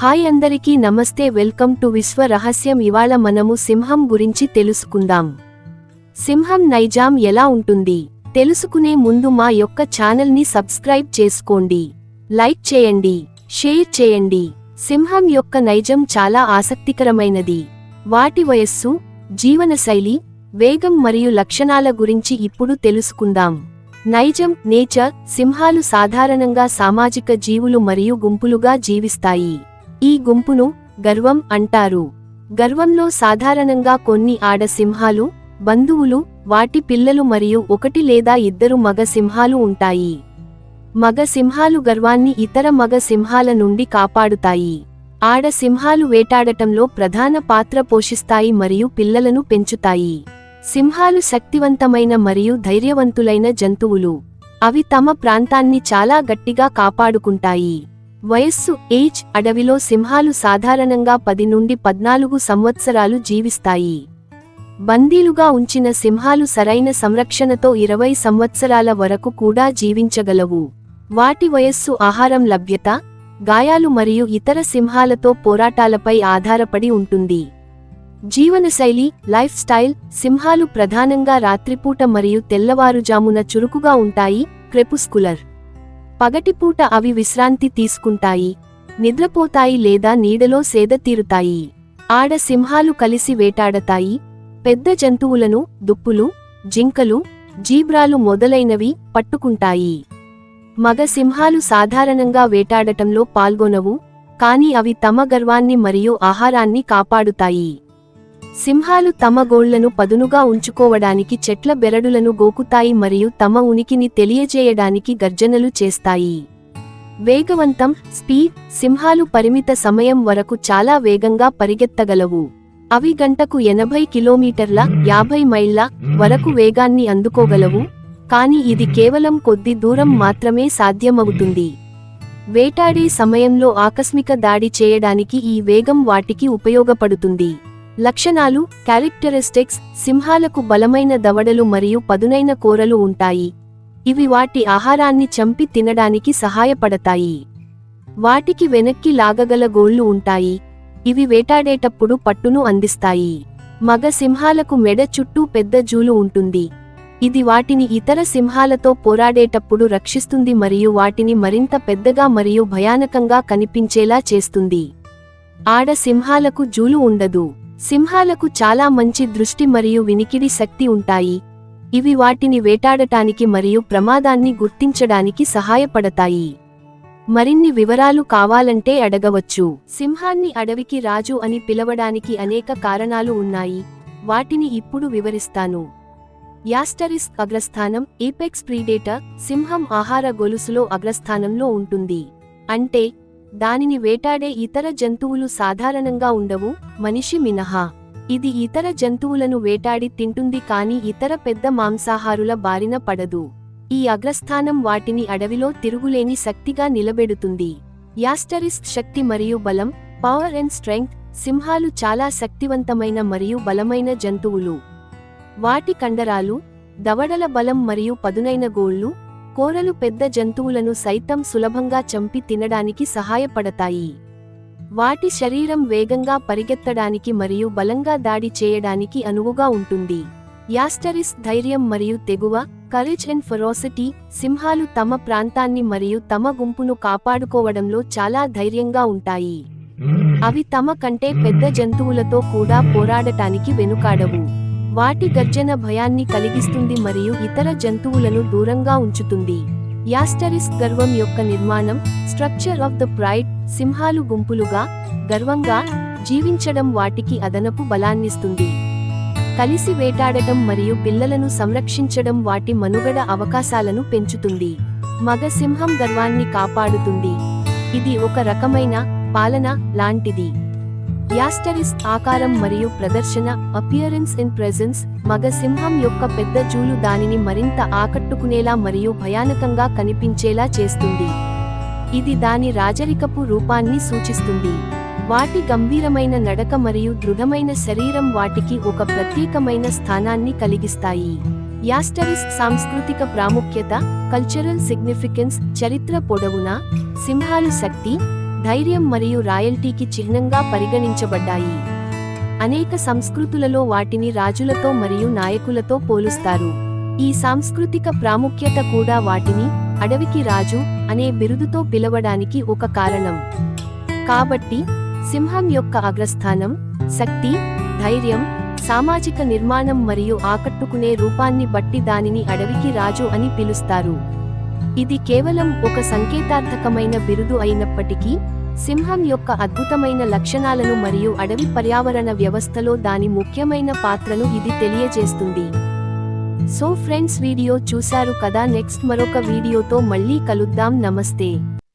Hi అందరికీ నమస్తే welcome to విశ్వ రహస్యం. ఇవాళ మనము సింహం గురించి తెలుసుకుందాం. సింహం నైజాం ఎలా ఉంటుంది? తెలుసుకునే ముందు మా యొక్క ఛానల్ని సబ్స్క్రైబ్ చేసుకోండి. లైక్ చేయండి షేర్ చేయండి. సింహం యొక్క నైజం చాలా ఆసక్తికరమైనది. వాటి వయస్సు జీవనశైలి వేగం మరియు లక్షణాల గురించి ఇప్పుడు తెలుసుకుందాం. నైజం నేచర్ సింహాలు సాధారణంగా సామాజిక జీవులు మరియు గుంపులుగా జీవిస్తాయి. ఈ గుంపును గర్వం అంటారు. గర్వంలో సాధారణంగా కొన్ని ఆడ సింహాలు బంధువులు వాటి పిల్లలు మరియు ఒకటి లేదా ఇద్దరు మగ సింహాలు ఉంటాయి. మగ సింహాలు గర్వాన్ని ఇతర మగ సింహాల నుండి కాపాడుతాయి. ఆడ సింహాలు వేటాడటంలో ప్రధాన పాత్ర పోషిస్తాయి మరియు పిల్లలను పెంచుతాయి. సింహాలు శక్తివంతమైన మరియు ధైర్యవంతులైన జంతువులు. అవి తమ ప్రాంతాన్ని చాలా గట్టిగా కాపాడుకుంటాయి. వయస్సు ఏజ్ అడవిలో సింహాలు సాధారణంగా పది నుండి పద్నాలుగు సంవత్సరాలు జీవిస్తాయి. బందీలుగా ఉంచిన సింహాలు సరైన సంరక్షణతో ఇరవై సంవత్సరాల వరకు కూడా జీవించగలవు. వాటి వయస్సు ఆహారం లభ్యత గాయాలు మరియు ఇతర సింహాలతో పోరాటాలపై ఆధారపడి ఉంటుంది. జీవనశైలి లైఫ్ స్టైల్ సింహాలు ప్రధానంగా రాత్రిపూట మరియు తెల్లవారుజామున చురుకుగా ఉంటాయి. క్రెపుస్కులర్ పగటిపూట అవి విశ్రాంతి తీసుకుంటాయి. నిద్రపోతాయి లేదా నీడలో సేదతీరుతాయి ఆడ సింహాలు కలిసి వేటాడతాయి. పెద్ద జంతువులను దుప్పులు జింకలు జీబ్రాలు మొదలైనవి పట్టుకుంటాయి. మగ సింహాలు సాధారణంగా వేటాడటంలో పాల్గొనవు కాని అవి తమ గర్వాన్ని మరియు ఆహారాన్ని కాపాడుతాయి. సింహాలు తమ గోళ్ళను పదునుగా ఉంచుకోవడానికి చెట్ల బెరడులను గోకుతాయి మరియు తమ ఉనికిని తెలియజేయడానికి గర్జనలు చేస్తాయి. వేగవంతం స్పీడ్ సింహాలు పరిమిత సమయం వరకు చాలా వేగంగా పరిగెత్తగలవు. అవి గంటకు ఎనభై కిలోమీటర్ల యాభై మైళ్ళ వరకు వేగాన్ని అందుకోగలవు కాని ఇది కేవలం కొద్ది దూరం మాత్రమే సాధ్యమవుతుంది. వేటాడే సమయంలో ఆకస్మిక దాడి చేయడానికి ఈ వేగం వాటికి ఉపయోగపడుతుంది. లక్షణాలు క్యారెక్టరిస్టిక్స్ సింహాలకు బలమైన దవడలు మరియు పదునైన కోరలు ఉంటాయి. ఇవి వాటి ఆహారాన్ని చంపి తినడానికి సహాయపడతాయి. వాటికి వెనక్కి లాగగల గోళ్ళు ఉంటాయి. ఇవి వేటాడేటప్పుడు పట్టును అందిస్తాయి. మగ సింహాలకు మెడ చుట్టూ పెద్ద జూలు ఉంటుంది. ఇది వాటిని ఇతర సింహాలతో పోరాడేటప్పుడు రక్షిస్తుంది మరియు వాటిని మరింత పెద్దగా మరియు భయానకంగా కనిపించేలా చేస్తుంది. ఆడ సింహాలకు జూలు ఉండదు. సింహాలకు చాలా మంచి దృష్టి మరియు వినికిడి శక్తి ఉంటాయి. ఇవి వాటిని వేటాడటానికి మరియు ప్రమాదాన్ని గుర్తించడానికి సహాయపడతాయి. మరిన్ని వివరాలు కావాలంటే అడగవచ్చు. సింహాన్ని అడవికి రాజు అని పిలవడానికి అనేక కారణాలు ఉన్నాయి. వాటిని ఇప్పుడు వివరిస్తాను. యాస్టరిస్ అగ్రస్థానం ఏపెక్స్ ప్రీడేటర్ సింహం ఆహార గొలుసులో అగ్రస్థానంలో ఉంటుంది. అంటే దానిని వేటాడే ఇతర జంతువులు సాధారణంగా ఉండవు మనిషి మినహా. ఇది ఇతర జంతువులను వేటాడి తింటుంది కాని ఇతర పెద్ద మాంసాహారుల బారిన పడదు. ఈ అగ్రస్థానం వాటిని అడవిలో తిరుగులేని శక్తిగా నిలబెడుతుంది. యాస్టరిస్క్ శక్తి మరియు బలం పవర్ అండ్ స్ట్రెంగ్త్ సింహాలు చాలా శక్తివంతమైన మరియు బలమైన జంతువులు. వాటి కండరాలు దవడల బలం మరియు పదునైన గోళ్ళు కోరలు పెద్ద జంతువులను సైతం సులభంగా చంపి తినడానికి సహాయపడతాయి. వాటి శరీరం వేగంగా పరిగెత్తడానికి మరియు బలంగా దాడి చేయడానికి అనువుగా ఉంటుంది. యాస్టరిస్ ధైర్యం మరియు తెగువ కరేజ్ అండ్ ఫెరోసిటీ సింహాలు తమ ప్రాంతాన్ని మరియు తమ గుంపును కాపాడుకోవడంలో చాలా ధైర్యంగా ఉంటాయి. అవి తమ కంటే పెద్ద జంతువులతో కూడా పోరాడటానికి వెనుకాడవు. వాటి గర్జన భయాన్ని కలిగిస్తుంది మరియు ఇతర జంతువులను దూరంగా ఉంచుతుంది. యాస్టరిస్ గర్వం యొక్క నిర్మాణం స్ట్రక్చర్ ఆఫ్ ద ప్రైడ్ సింహాలు గుంపులుగా గర్వంగా జీవించడం వాటికి అదనపు బలాన్నిస్తుంది. కలిసి వేటాడటం మరియు పిల్లలను సంరక్షించడం వాటి మనుగడ అవకాశాలను పెంచుతుంది. మగ సింహం గర్వాన్ని కాపాడుతుంది. ఇది ఒక రకమైన పాలన లాంటిది. యాస్టరిస్ ఆకారం మరియు ప్రదర్శన అపియరెన్స్ ఇన్ ప్రెజెన్స్ మగ సింహం యొక్క పెద్ద జూలు దానిని మరింత ఆకట్టుకునేలా మరియు భయానకంగా కనిపించేలా చేస్తుంది. ఇది దాని రాజరికపు రూపాన్ని సూచిస్తుంది. వాటి గంభీరమైన నడక మరియు దృఢమైన శరీరం వాటికి ఒక ప్రత్యేకమైన స్థానాన్ని కలిగిస్తాయి. యాస్టరిస్ సాంస్కృతిక ప్రాముఖ్యత కల్చరల్ సిగ్నిఫికెన్స్ చరిత్ర పొడవునా సింహాలు శక్తి ధైర్యం మరియు రాయల్టీకి చిహ్నంగా పరిగణించబడ్డాయి. అనేక సంస్కృతులలో వాటిని రాజులతో మరియు నాయకులతో పోలుస్తారు. ఈ సాంస్కృతిక ప్రాముఖ్యత కూడా వాటిని అడవికి రాజు అనే బిరుదుతో పిలవడానికి ఒక కారణం. కాబట్టి సింహం యొక్క అగ్రస్థానం శక్తి ధైర్యం సామాజిక నిర్మాణం మరియు ఆకట్టుకునే రూపాన్ని బట్టి దానిని అడవికి రాజు అని పిలుస్తారు. ఇది కేవలం ఒక సంకేతార్థకమైన బిరుదు అయినప్పటికీ సింహం యొక్క అద్భుతమైన లక్షణాలను మరియు అడవి పర్యావరణ వ్యవస్థలో దాని ముఖ్యమైన పాత్రను ఇది తెలియజేస్తుంది. సో ఫ్రెండ్స్ వీడియో చూశారు కదా? నెక్స్ట్ మరొక వీడియోతో మళ్ళీ కలుద్దాం. నమస్తే.